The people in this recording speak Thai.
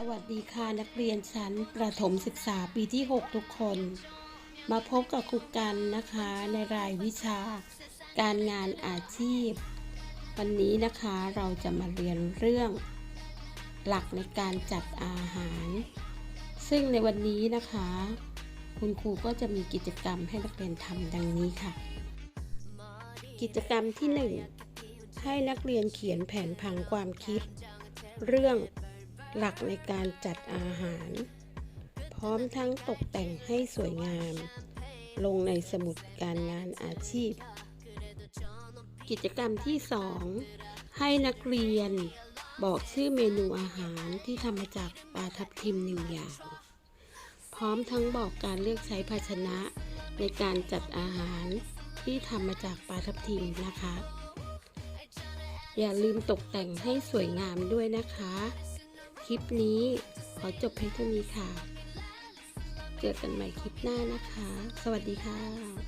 สวัสดีค่ะนักเรียนชั้นประถมศึกษาปีที่ 6 ทุกคน มาพบกับครูกันนะคะในรายวิชาการงานอาชีพ วันนี้นะคะเราจะมาเรียนเรื่อง หลักในการจัดอาหาร ซึ่งในวันนี้นะคะ คุณครูก็จะมีกิจกรรมให้นักเรียนทำดังนี้ค่ะ กิจกรรมที่ 1 ให้นักเรียนเขียนแผนผังความคิด เรื่อง หลักในการจัดอาหาร พร้อมทั้งตกแต่งให้สวยงาม ลงในสมุดการงานอาชีพ กิจกรรมที่ 2 ให้นักเรียนบอกชื่อเมนูอาหารที่ทำมาจากปลาทับทิมหนึ่งอย่าง พร้อมทั้งบอกการเลือกใช้ภาชนะในการจัดอาหารที่ทำมาจากปลาทับทิมนะคะ อย่าลืมตกแต่งให้สวยงามด้วยนะคะ คลิปนี้ขอจบเพียงเท่านี้ค่ะ เจอกันใหม่คลิปหน้านะคะ สวัสดีค่ะ